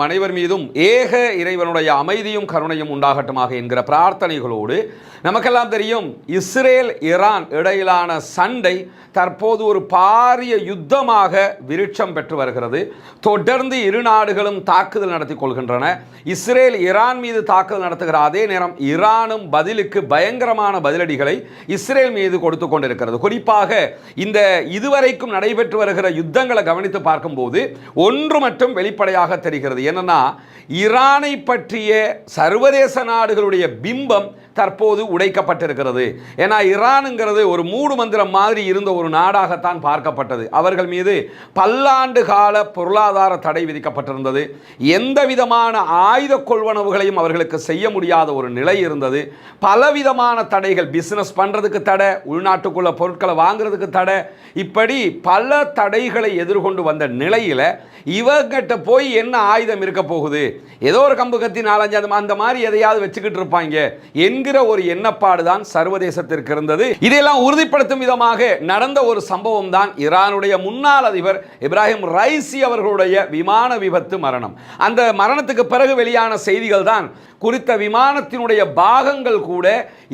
அனைவர் மீதும் ஏக இறைவனுடைய அமைதியும் கருணையும் உண்டாகட்டுமாக என்கிற பிரார்த்தனைகளோடு நமக்கெல்லாம் தெரியும் இஸ்ரேல் ஈரான் இடையிலான சண்டை தற்போது ஒரு பாரிய யுத்தமாக விருட்சம் பெற்று வருகிறது. தொடர்ந்து இரு நாடுகளும் தாக்குதல் நடத்தி கொள்கின்றன. இஸ்ரேல் ஈரான் மீது தாக்குதல் நடத்துகிற அதே நேரம் ஈரானும் பதிலுக்கு பயங்கரமான பதிலடிகளை இஸ்ரேல் மீது கொடுத்து கொண்டிருக்கிறது. குறிப்பாக இந்த இதுவரைக்கும் நடைபெற்று வருகிற யுத்தங்களை கவனித்து பார்க்கும்போது ஒன்று மட்டும் வெளிப்படையாக தெரிகிறது. என்னன்னா ஈரானை பற்றிய சர்வதேச நாடுகளுடைய பிம்பம் தற்போது உடைக்கப்பட்டிருக்கிறது. ஏன்னா ஈரானுங்கிறது ஒரு மூடு மந்திரம் மாதிரி இருந்த ஒரு நாடாகத்தான் பார்க்கப்பட்டது. அவர்கள் மீது பல்லாண்டு கால பொருளாதார தடை விதிக்கப்பட்டிருந்தது. எந்த விதமான ஆயுத கொள்வனவுகளையும் அவர்களுக்கு செய்ய முடியாத ஒரு நிலை இருந்தது. பலவிதமான தடைகள் பிசினஸ் பண்ணுறதுக்கு தடை உள்நாட்டுக்குள்ள பொருட்களை வாங்குறதுக்கு தடை. இப்படி பல தடைகளை எதிர்கொண்டு வந்த நிலையில் இவங்கிட்ட போய் என்ன ஆயுதம் இருக்க போகுது? ஏதோ ஒரு கம்பு கத்தி நாலஞ்சு அந்த அந்த மாதிரி எதையாவது வச்சுக்கிட்டு இருப்பாங்க. என் என்கிற ஒரு எண்ணப்பாடு தான் சர்வதேசத்திற்கு இருந்தது இதையெல்லாம் உறுதிப்படுத்தும் விதமாக நடந்த ஒரு சம்பவம் தான் ஈரானுடைய முன்னாள் அதிபர் இப்ராஹிம் ரைசி அவர்களுடைய விமான விபத்து மரணம். அந்த மரணத்துக்கு பிறகு வெளியான செய்திகள் தான் குறித்த விமானத்தினுடைய பாகங்கள் கூட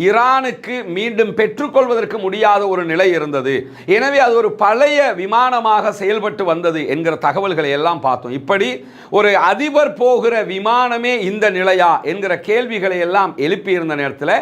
ஈரானுக்கு மீண்டும் பெற்றுக்கொள்வதற்கு முடியாத ஒரு நிலை இருந்தது. எனவே அது ஒரு பழைய விமானமாக செயல்பட்டு வந்தது என்கிற தகவல்களை எல்லாம் பார்த்தோம். இப்படி ஒரு அதிபர் போகிற விமானமே இந்த நிலையா என்கிற கேள்விகளை எல்லாம் எழுப்பியிருந்த நேரத்தில்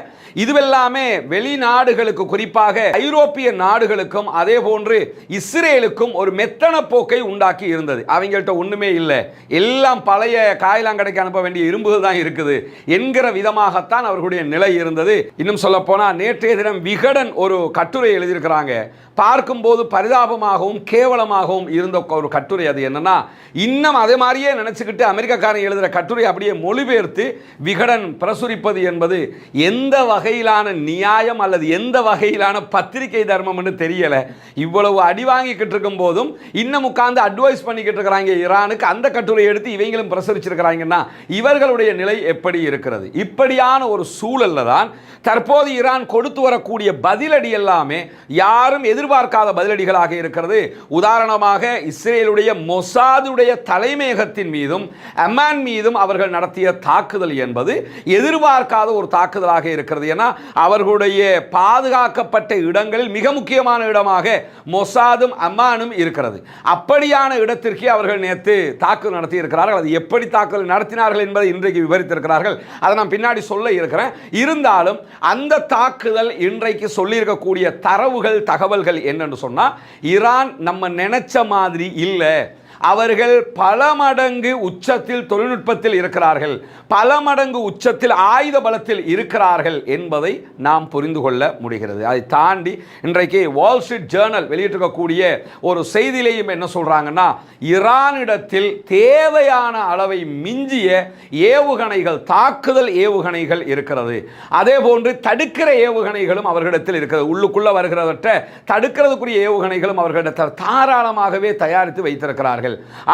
இதுவெல்லாமே வெளிநாடுகளுக்கு குறிப்பாக ஐரோப்பிய நாடுகளுக்கும் அதே போன்று இஸ்ரேலுக்கும் ஒரு மெத்தன போக்கை உண்டாக்கி இருந்தது. அவங்கள்ட்ட ஒன்றுமே இல்லை. எல்லாம் பழைய காயலாங்கடைக்கு அனுப்ப வேண்டிய இரும்புகள் தான் இருக்குது. என்கிற விதமாகத்தான் அவர்களுடைய நிலை இருந்தது. இன்னும் சொல்ல போனால் நேற்றைய தினம் விகடன் ஒரு கட்டுரை எழுதியிருக்கிறாங்க. பார்க்கும்போது பரிதாபமாகவும் கேவலமாகவும் இருந்த ஒரு கட்டுரை அது என்னன்னா இன்னும் அதே மாதிரியே நினச்சிக்கிட்டு அமெரிக்காக்காரன் எழுதுகிற கட்டுரை அப்படியே மொழிபெயர்த்து விகடன் பிரசுரிப்பது என்பது எந்த வகையிலான நியாயம் அல்லது எந்த வகையிலான பத்திரிகை தர்மம் தெரியல. இவ்வளவு அடி வாங்கிக்கிட்டு இருக்கும் போதும் இன்னும் உட்கார்ந்து அட்வைஸ் பண்ணிக்கிட்டு இருக்கிறாங்க ஈரானுக்கு அந்த கட்டுரை எடுத்து இவங்களும் பிரசுரிச்சிருக்கிறாங்கன்னா இவர்களுடைய நிலை எப்படி இருக்கிறது. இப்படியான ஒரு சூழலில் தான் தற்போது ஈரான் கொடுத்து வரக்கூடிய பதிலடி எல்லாமே யாரும் எதிர்பார்க்காத பதிலடிகளாக இருக்கிறது. உதாரணமாக இஸ்ரேலுடைய மொசாதுடைய தலைமையகத்தின் மீதும் அமான் மீதும் அவர்கள் நடத்திய தாக்குதல் என்பது எதிர்பார்க்காத ஒரு தாக்குதலாக இருக்கிறது. ஏன்னா அவர்களுடைய பாதுகாக்கப்பட்ட இடங்களில் மிக முக்கியமான இடமாக மொசாதும் அம்மானும் இருக்கிறது. அப்படியான இடத்திற்கே அவர்கள் நேற்று தாக்குதல் நடத்தி இருக்கிறார்கள் அது எப்படி தாக்குதல் நடத்தினார்கள் என்பதை இன்றைக்கு விவரித்திருக்கிறார்கள். அதை நான் பின்னாடி சொல்ல இருக்கிறேன். இருந்தாலும் அந்த தாக்குதல் இன்றைக்கு சொல்லியிருக்கக்கூடிய தரவுகள் தகவல்கள் என்னன்னு சொன்னா ஈரான் நம்ம நினைச்ச மாதிரி இல்லை. அவர்கள் பல மடங்கு உச்சத்தில் தொழில்நுட்பத்தில் இருக்கிறார்கள். பல மடங்கு உச்சத்தில் ஆயுத பலத்தில் இருக்கிறார்கள் என்பதை நாம் புரிந்து கொள்ள முடிகிறது. அதை தாண்டி இன்றைக்கு வால் ஸ்ட்ரீட் ஜேர்னல் வெளியிட்டிருக்கக்கூடிய ஒரு செய்தியிலையும் என்ன சொல்கிறாங்கன்னா ஈரானிடத்தில் தேவையான அளவை மிஞ்சிய ஏவுகணைகள் தாக்குதல் ஏவுகணைகள் இருக்கிறது. அதே போன்று தடுக்கிற ஏவுகணைகளும் அவர்களிடத்தில் இருக்கிறது. உள்ளுக்குள்ளே வருகிறவற்றை தடுக்கிறதுக்குரிய ஏவுகணைகளும் அவர்களிடத்தில் தாராளமாகவே தயாரித்து வைத்திருக்கிறார்கள்.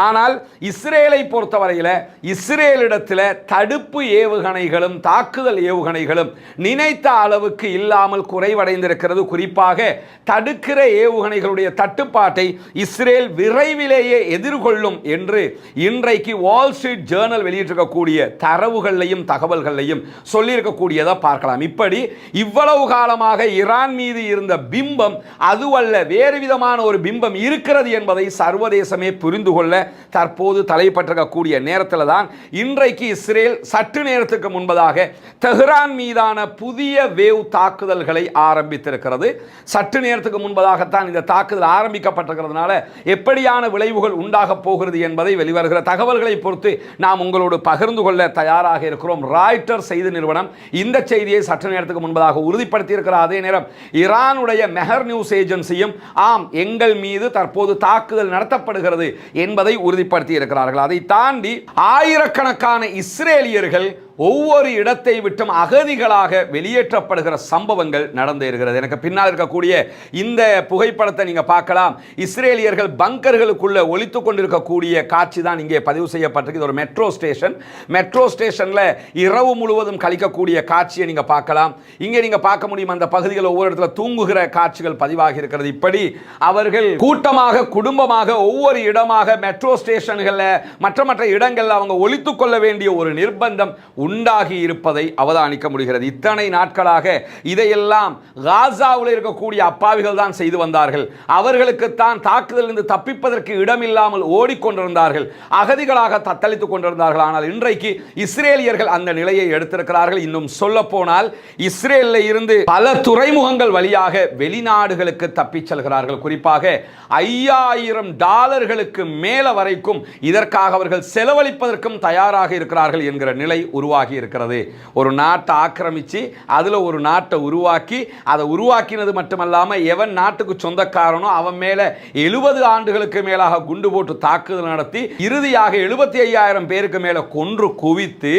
ஆனால் இஸ்ரேலை பொறுத்தவரையில் இஸ்ரேலிடத்தில் தடுப்பு ஏவுகணைகளும் தாக்குதல் ஏவுகணைகளும் நினைத்த அளவுக்கு இல்லாமல் குறைவடைந்திருக்கிறது. குறிப்பாக தடுக்கிற ஏவுகணைகளுடைய தட்டுப்பாட்டை இஸ்ரேல் விரைவிலேயே எதிர்கொள்ளும் என்று இன்றைக்கு வால் ஸ்ட்ரீட் ஜேர்னல் வெளியிட்டிருக்கக்கூடிய தரவுகளையும் தகவல்களையும் சொல்லியிருக்கக்கூடியதை பார்க்கலாம். இப்படி இவ்வளவு காலமாக ஈரான் மீது இருந்த பிம்பம் அதுவல்ல வேறு விதமான ஒரு பிம்பம் இருக்கிறது என்பதை சர்வதேசமே புரிந்து கொள்ள தற்போது தலைப்பட்டிருக்கக்கூடிய நேரத்தில் தான் இன்றைக்கு இஸ்ரேல் சற்று நேரத்துக்கு முன்பதாக தெஹ்ரான் மீதான புதிய வேவ் தாக்குதல்களை ஆரம்பித்திருக்கிறது. சற்று நேரத்துக்கு முன்பதாகத்தான் இந்த தாக்குதல் ஆரம்பிக்கப்பட்டிருக்கிறதுனால எப்படியான விளைவுகள் உண்டாக போகிறது என்பதை வெளிவருகிற தகவல்களை பொறுத்து நாம் உங்களோடு பகிர்ந்து கொள்ள தயாராக இருக்கிறோம். ராய்டர் செய்தி நிறுவனம் இந்த செய்தியை சற்று நேரத்துக்கு முன்பதாக உறுதிப்படுத்தியிருக்கிற அதே நேரம் ஈரானுடைய மெஹர் நியூஸ் ஏஜென்சியும் ஆம் எங்கள் மீது தற்போது தாக்குதல் நடத்தப்படுகிறது என்பதை உறுதிப்படுத்தி இருக்கிறார்கள். அதை தாண்டி ஆயிரக்கணக்கான இஸ்ரேலியர்கள் ஒவ்வொரு இடத்தை விட்டும் அகதிகளாக வெளியேற்றப்படுகிற சம்பவங்கள் நடந்து இருக்கிறது. எனக்கு பின்னால் இருக்கக்கூடிய இந்த புகைப்படத்தை நீங்க பார்க்கலாம். இஸ்ரேலியர்கள் பங்கர்களுக்குள்ள ஒழித்து கொண்டிருக்கக்கூடிய காட்சி தான் இங்கே பதிவு செய்யப்பட்டிருக்கு. இது ஒரு மெட்ரோ ஸ்டேஷன். மெட்ரோ ஸ்டேஷன்ல இரவு முழுவதும் கழிக்கக்கூடிய காட்சியை நீங்க பார்க்கலாம். இங்கே நீங்க பார்க்க முடியும் அந்த பகுதிகள் ஒவ்வொரு இடத்துல தூங்குகிற காட்சிகள் பதிவாகி இருக்கிறது. இப்படி அவர்கள் கூட்டமாக குடும்பமாக ஒவ்வொரு இடமாக மெட்ரோ ஸ்டேஷன்களில் மற்ற மற்ற இடங்களில் அவங்க ஒழித்து கொள்ள வேண்டிய ஒரு நிர்பந்தம் உண்டாகி இருப்பதை அவதானிக்க முடிகிறது. இத்தனை நாட்களாக இதையெல்லாம் காசாவில் இருக்கக்கூடிய அப்பாவிகள் தான் செய்து வந்தார்கள். அவர்களுக்குத்தான் தாக்குதலிருந்து தப்பிப்பதற்கு இடமில்லாமல் ஓடிக்கொண்டிருந்தார்கள். அகதிகளாக தத்தளித்துக் கொண்டிருந்தார்கள். ஆனால் இன்றைக்கு இஸ்ரேலியர்கள் அந்த நிலையை எடுத்திருக்கிறார்கள். இன்னும் சொல்ல போனால் இஸ்ரேலில் இருந்து பல துறைமுகங்கள் வழியாக வெளிநாடுகளுக்கு தப்பிச் செல்கிறார்கள். குறிப்பாக ஐயாயிரம் டாலர்களுக்கு மேல வரைக்கும் இதற்காக அவர்கள் செலவழிப்பதற்கும் தயாராக இருக்கிறார்கள் என்கிற நிலை உருவாகி இருக்கிறது. ஒரு நாட்டை ஆக்கிரமித்து அதுல ஒரு நாட்டை உருவாக்கி அதை உருவாக்கினது மட்டுமல்லாம எவன் நாட்டுக்கு சொந்தக்காரனோ அவன் மேல எழுபது ஆண்டுகளுக்கு மேலாக குண்டு போட்டு தாக்குதல் நடத்தி இறுதியாக எழுபத்தி ஐயாயிரம் பேருக்கு மேல கொன்று குவித்து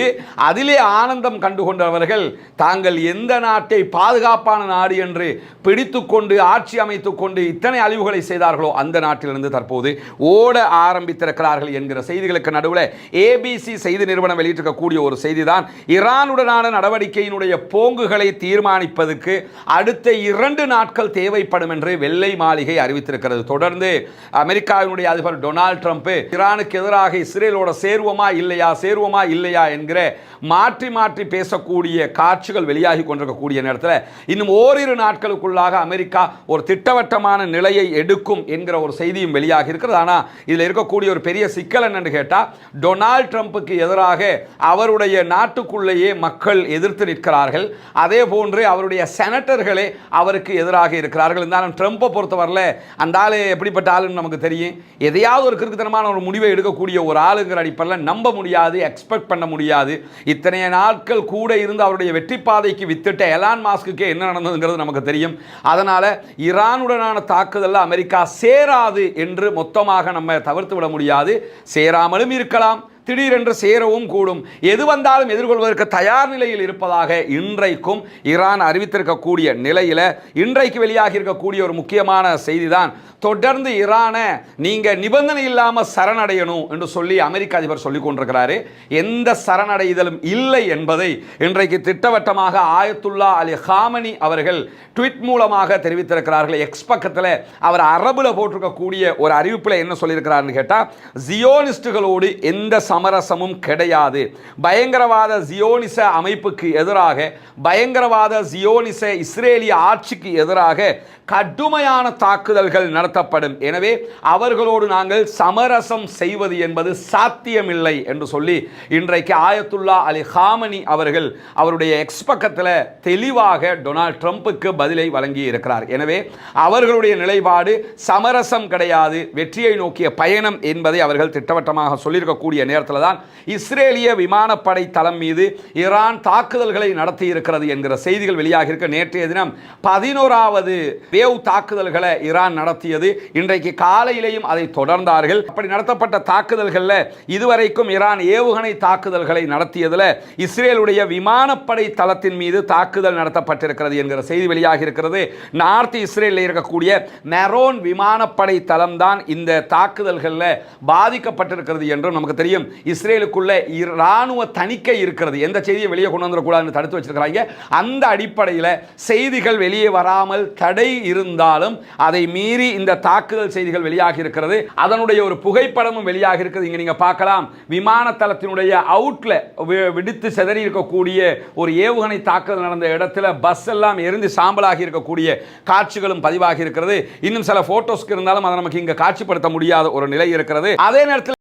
அதிலே ஆனந்தம் கண்டுகொண்டவர்கள் தாங்கள் எந்த நாட்டை பாதுகாப்பான நாடு என்று பிடித்துக்கொண்டு ஆட்சி அமைத்துக் கொண்டு இத்தனை அழிவுகளை செய்தார்களோ அந்த நாட்டிலிருந்து தற்போது ஓட ஆரம்பித்திருக்கிறார்கள் என்கிற செய்திகளுக்கு நடுவில் ஏபிசி செய்தி நிறுவனம் வெளியிட்டிருக்கக்கூடிய ஒரு செய்தி செய்திதான் ஈரானுடனான நடவடிக்கையினுடைய போங்குகளை தீர்மானிப்பதற்கு அடுத்த இரண்டு நாட்கள் தேவைப்படும் என்று வெள்ளை மாளிகை அறிவித்திருக்கிறது. தொடர்ந்து அமெரிக்காவினுடைய அதிபர் டொனால்ட் ட்ரம்ப் ஈரானுக்கு எதிராக இஸ்ரேலோட சேருவோமா இல்லையா சேருவோமா இல்லையா என்கிற மாற்றி மாற்றி பேசக்கூடிய காட்சிகள் வெளியாகி கொண்டிருக்கக்கூடிய நேரத்தில் இன்னும் ஓரிரு நாட்களுக்குள்ளாக அமெரிக்கா ஒரு திட்டவட்டமான நிலையை எடுக்கும் என்கிற ஒரு செய்தியும் வெளியாகி இருக்கிறது. ஆனால் இதில் இருக்கக்கூடிய ஒரு பெரிய சிக்கல் என்னன்னு கேட்டால் டொனால்ட் ட்ரம்ப்புக்கு எதிராக அவருடைய நாட்டுக்குள்ளேயே மக்கள் எதிர்த்து நிற்கிறார்கள். அதே போன்று அவருடைய செனட்டர்களே அவருக்கு எதிராக இருக்கிறார்கள். இருந்தாலும் ட்ரம்ப்பை பொறுத்தவரையில் அந்த ஆள் எப்படிப்பட்ட ஆளுன்னு நமக்கு தெரியும். எதையாவது ஒரு கிறுக்குத்தனமான ஒரு முடிவை எடுக்கக்கூடிய ஒரு ஆளுங்கிற அடிப்படையில் நம்ப முடியாது எக்ஸ்பெக்ட் பண்ண முடியாது. இத்தனைய நாட்கள் கூட இருந்து அவருடைய வெற்றி பாதைக்கு வித்திட்ட எலான் மாஸ்க்குக்கே என்ன நடந்ததுங்கிறது நமக்கு தெரியும். அதனால் ஈரானுடனான தாக்குதலில் அமெரிக்கா சேராது என்று மொத்தமாக நம்ம தவிர்த்து விட முடியாது. சேராமலும் இருக்கலாம் திடீரென்று சேரவும் கூடும். எது வந்தாலும் எதிர்கொள்வதற்கு தயார் நிலையில் இருப்பதாக இன்றைக்கும் ஈரான் அறிவித்திருக்கக்கூடிய நிலையில் இன்றைக்கு வெளியாகி இருக்கக்கூடிய ஒரு முக்கியமான செய்தி தான் தொடர்ந்து ஈரானை நீங்க நிபந்தனை இல்லாமல் சரணடையணும் என்று சொல்லி அமெரிக்க அதிபர் சொல்லிக் கொண்டிருக்கிறாரு. எந்த சரணடைதலும் இல்லை என்பதை இன்றைக்கு திட்டவட்டமாக ஆயத்துல்லா அலி ஹாமனி அவர்கள் ட்விட் மூலமாக தெரிவித்திருக்கிறார்கள். எக்ஸ் பக்கத்தில் அவர் அரபுல போட்டிருக்கக்கூடிய ஒரு அறிவிப்பில் என்ன சொல்லியிருக்கிறாருன்னு கேட்டால் ஜியோனிஸ்டுகளோடு எந்த சமரசமும் கிடையாது. பயங்கரவாத ஜியோனிச அமைப்புக்கு எதிராக பயங்கரவாத ஜியோனிச இஸ்ரேலிய ஆட்சிக்கு எதிராக கடுமையான தாக்குதல்கள் நடத்தப்படும். எனவே அவர்களோடு நாங்கள் சமரசம் செய்வது என்பது சாத்தியமில்லை என்று சொல்லி இன்றைக்கு ஆயத்துல்லா அலி ஹாமனி அவர்கள் அவருடைய எக்ஸ்பக்கத்தில் தெளிவாக டொனால்ட் ட்ரம்ப்புக்கு பதிலை வழங்கி இருக்கிறார் எனவே அவர்களுடைய நிலைப்பாடு சமரசம் கிடையாது வெற்றியை நோக்கிய பயணம் என்பதை அவர்கள் திட்டவட்டமாக சொல்லியிருக்கக்கூடிய நேரத்தில் தான் இஸ்ரேலிய விமானப்படை தளம் மீது ஈரான் தாக்குதல்களை நடத்தி இருக்கிறது என்கிற செய்திகள் வெளியாக இருக்க நேற்றைய தினம் பதினோராவது வேவ் தாக்குதல்களை ஈரான் நடத்தியது. இன்றைக்கு காலையிலேயும் அதை தொடர்ந்தார்கள். அப்படி நடத்தப்பட்ட தாக்குதல்களில் இதுவரைக்கும் ஈரான் ஏவுகணை தாக்குதல்களை நடத்தியதில் இஸ்ரேலுடைய விமானப்படை தளத்தின் மீது தாக்குதல் நடத்தப்பட்டிருக்கிறது என்கிற செய்தி வெளியாக இருக்கிறது நார்த் இஸ்ரேலில் இருக்கக்கூடிய மெரோன் விமானப்படை தளம் தான் இந்த தாக்குதல்களில் பாதிக்கப்பட்டிருக்கிறது என்றும் நமக்கு தெரியும். இஸ்ரேலுக்குள்ள இராணுவ தணிக்கை இருக்கிறது. எந்த செய்தியை வெளியே கொண்டு வந்துடக்கூடாதுன்னு தடுத்து வச்சிருக்கிறாங்க. அந்த அடிப்படையில் செய்திகள் வெளியே வராமல் தடை இருந்தாலும் அதை மீறி இந்த தாக்குதல் செய்திகள் வெளியாகி இருக்கிறது. அதனுடைய ஒரு புகைப்படமும் வெளியாகி இருக்கிறது. இங்கே நீங்கள் பார்க்கலாம். விமான தளத்தினுடைய அவுட்ல விடுத்து செதறி இருக்கக்கூடிய ஒரு ஏவுகணை தாக்குதல் நடந்த இடத்துல பஸ் எல்லாம் எரிந்து சாம்பலாகி இருக்கக்கூடிய காட்சிகளும் பதிவாகி இருக்கிறது. இன்னும் சில போட்டோஸ்க்கு இருந்தாலும் அதை நமக்கு இங்கே காட்சிப்படுத்த முடியாத ஒரு நிலை இருக்கிறது. அதே நேரத்தில்